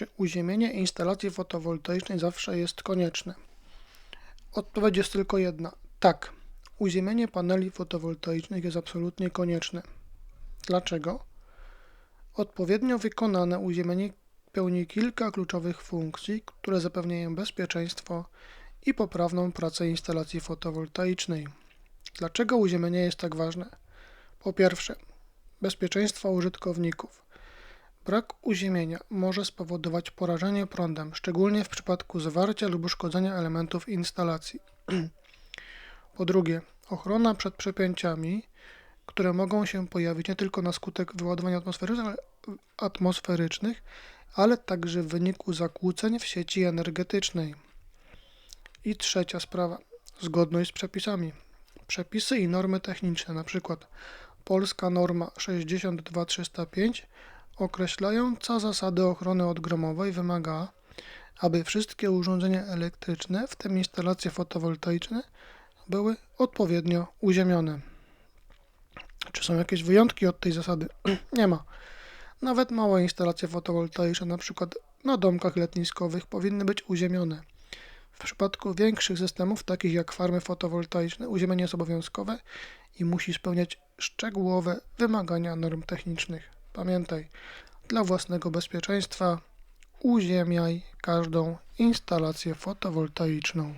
Czy uziemienie instalacji fotowoltaicznej zawsze jest konieczne? Odpowiedź jest tylko jedna. Tak. Uziemienie paneli fotowoltaicznych jest absolutnie konieczne. Dlaczego? Odpowiednio wykonane uziemienie pełni kilka kluczowych funkcji, które zapewniają bezpieczeństwo i poprawną pracę instalacji fotowoltaicznej. Dlaczego uziemienie jest tak ważne? Po pierwsze, bezpieczeństwo użytkowników. Brak uziemienia może spowodować porażenie prądem, szczególnie w przypadku zwarcia lub uszkodzenia elementów instalacji. Po drugie, ochrona przed przepięciami, które mogą się pojawić nie tylko na skutek wyładowań atmosferycznych, atmosferycznych, ale także w wyniku zakłóceń w sieci energetycznej. I trzecia sprawa, zgodność z przepisami. Przepisy i normy techniczne, np. Polska norma 62305 określająca zasady ochrony odgromowej wymaga, aby wszystkie urządzenia elektryczne, w tym instalacje fotowoltaiczne, były odpowiednio uziemione. Czy są jakieś wyjątki od tej zasady? Nie ma. Nawet małe instalacje fotowoltaiczne, np. na domkach letniskowych, powinny być uziemione. W przypadku większych systemów, takich jak farmy fotowoltaiczne, uziemienie jest obowiązkowe i musi spełniać szczegółowe wymagania norm technicznych. Pamiętaj, dla własnego bezpieczeństwa uziemiaj każdą instalację fotowoltaiczną.